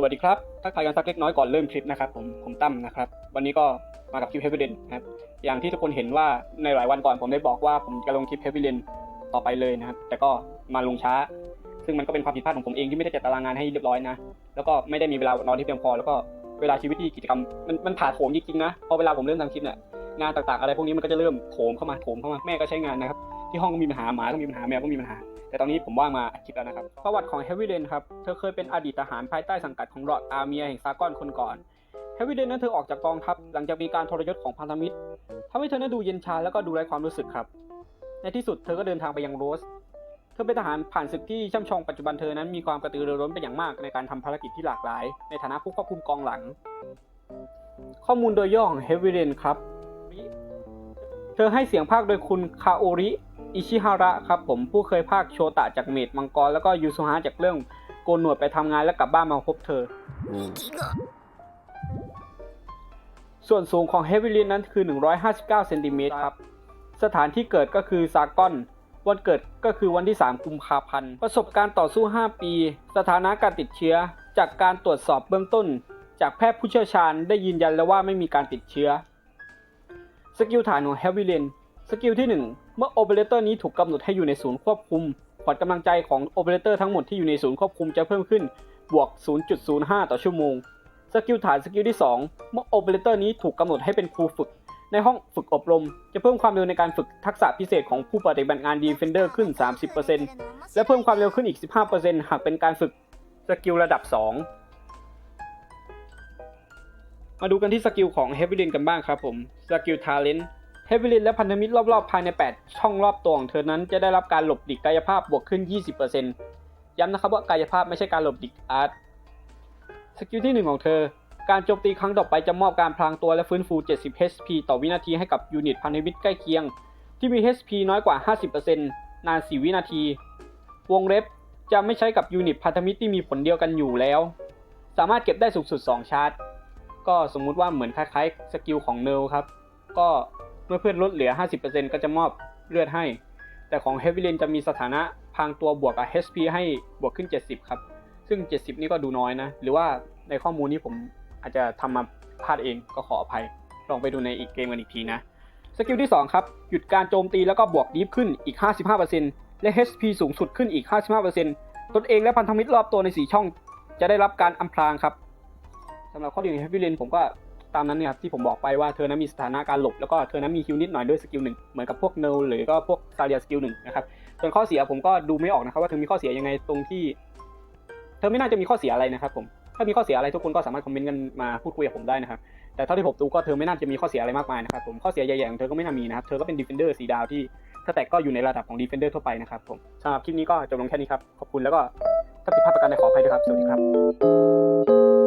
สวัสดีครับ ทักทายกันสักเล็กน้อยก่อนเริ่มคลิปนะครับผม ผมตั้มนะครับ วันนี้ก็มากับคลิป Heavy Rain นะครับ อย่างที่ทุกคนเห็นว่าในหลายวันก่อนผมได้บอกว่าผมจะลงคลิป Heavy Rain ต่อไปเลยนะครับ แต่ก็มาลงช้า ซึ่งมันก็เป็นความผิดพลาดของผมเองที่ไม่ได้จัดตารางงานให้เรียบร้อยนะ แล้วก็ไม่ได้มีเวลานอนที่เพียงพอ แล้วก็เวลาชีวิตที่กิจกรรมมันมันผ่าโถมจริงๆนะ พอเวลาผมเริ่มทำคลิปเนี่ยงานต่างๆอะไรพวกนี้มันก็จะเริ่มโถมเข้ามาโถมเข้ามาแม่ก็ใช้งานนะครับที่ห้องก็มีปัญหาหมาก็มีปัญหาแมวก็มีปัญหา แต่ตอนนี้ผมว่างมาอัดคลิปแล้วนะครับ ประวัติของเฮวี่เ n นครับ เธอเคยเป็นอดีตทหารภายใต้สังกัดของรอดอาเมียแห่งซากอนคนก่อน เฮวี่เ n นนั้นเธอออกจากกองทัพหลังจากมีการทรยศของพันธมิตรทำให้เธอนั้นดูเย็นชาแล้วก็ดูไร้ความรู้สึกครับ ในที่สุดเธอก็เดินทางไปยังโรส เธอเป็นทหารผ่านศึกที่ช่ำชองปัจจุบันเธอนั้นมีความกระตือรือร้นเป็นอย่างมากในการทำภารกิจที่หลากหลาย ในฐานะผู้ควบคุมกองหลัง ข้อมูลโดยย่อของเฮวี่เ n นครับ เธอให้เสียงภาคโดยคุณคาโอริ อิชิฮาระครับผมผู้เคยภาคโชตะจากเมดมังกร แล้วก็ยูซุฮะจากเรื่องโกนหนวดไปทำงานแล้วกลับบ้านมาพบเธอ ส่วนสูงของเฮฟวิลินนั้นคือ 159เซนติเมตรครับ สถานที่เกิดก็คือซากอน วันเกิดก็คือวันที่ 3 กุมภาพันธ์ ประสบการณ์ต่อสู้ 5 ปี สถานะการติดเชื้อ จากการตรวจสอบเบื้องต้น จากแพทย์ผู้เชี่ยวชาญได้ยืนยันแล้วว่าไม่มีการติดเชื้อ สกิลฐานของเฮฟวิลิน สกิลที่ 1 เมื่อโอเปอเรเตอร์นี้ถูกกำหนดให้อยู่ในศูนย์ควบคุมขวัญกำลังใจของโอเปอเรเตอร์ทั้งหมดที่อยู่ในศูนย์ควบคุมจะเพิ่มขึ้น บวก 0.05 ต่อชั่วโมง สกิลฐานสกิลที่ 2 เมื่อโอเปอเรเตอร์นี้ถูกกำหนดให้เป็นครูฝึก ในห้องฝึกอบรม จะเพิ่มความเร็วในการฝึกทักษะพิเศษของผู้ปฏิบัติงาน Defender ขึ้น 30%และเพิ่มความเร็วขึ้นอีก 15%หากเป็นการฝึกสกิลระดับ 2 มาดูกันที่สกิลของ Heavy Rain กันบ้างครับผม สกิล Talent เฮฟวิลินและพันธมิตรรอบๆ ภายใน 8 ช่องรอบตัวของเธอนั้นจะได้รับการหลบหลีกกายภาพบวกขึ้น 20%ย้ำนะครับว่ากายภาพไม่ใช่การหลบหลีกอาร์ตสกิลที่ 1 ของเธอ การโจมตีครั้งต่อไปจะมอบการพลางตัวและฟื้นฟู 70 HP ต่อวินาทีให้กับยูนิตพันธมิตรใกล้เคียง ที่มี HP น้อยกว่า 50%นาน 4 วินาที วงเล็บจะไม่ใช้กับยูนิตพันธมิตรที่มีผลเดียวกันอยู่แล้ว สามารถเก็บได้สูงสุด 2 ชาร์จ ก็สมมุติว่าเหมือนคล้ายๆสกิลของเนลครับ ก็ เมื่อเพื่อนลดเหลือ 50%ก็จะมอบเลือดให้ แต่ของ Heavy Rain จะมีสถานะพรางตัวบวกกับ HP ให้บวกขึ้น 70 ครับ ซึ่ง 70 นี่ก็ดูน้อยนะ หรือว่าในข้อมูลนี้ผมอาจจะทำมาพลาดเองก็ขออภัย ลองไปดูในอีกเกมกันอีกทีนะ สกิลที่ 2 ครับ หยุดการโจมตีแล้วก็บวกดีฟขึ้นอีก 55%และ HP สูงสุดขึ้นอีก 55%ตนเองและพันธมิตรรอบตัวใน 4 ช่อง จะได้รับการอำพรางครับสำหรับข้อดีของ Heavy Rain ผมก็ ตามนั้นเนี่ยครับที่ผมบอกไปว่าเธอนั้นมีสถานะการหลบแล้วก็เธอนั้นมีฮิวนิดหน่อยด้วยสกิลหนึ่งเหมือนกับพวกเนลหรือก็พวกซาเลียสกิลหนึ่งนะครับส่วนข้อเสียผมก็ดูไม่ออกนะครับว่าเธอมีข้อเสียยังไงตรงที่ เธอไม่น่าจะมีข้อเสียอะไรนะครับผมถ้ามีข้อเสียอะไรทุกคนก็สามารถคอมเมนต์กันมาพูดคุยกับผมได้นะครับแต่เท่าที่ผมดูก็เธอไม่น่าจะมีข้อเสียอะไรมากมายนะครับผมข้อเสียใหญ่ๆของเธอก็ไม่น่ามีนะครับเธอก็เป็นดีเฟนเดอร์สีดาวที่ถ้าแตกก็อยู่ในระดับของดีเฟนเดอร์ทั่วไปนะครับผมสำหรับคลิปนี้ก็จบลงแค่นี้ครับขอบคุณแล้วก็ถ้าผิดพลาดประการใดขออภัยด้วยครับสวัสดีครับ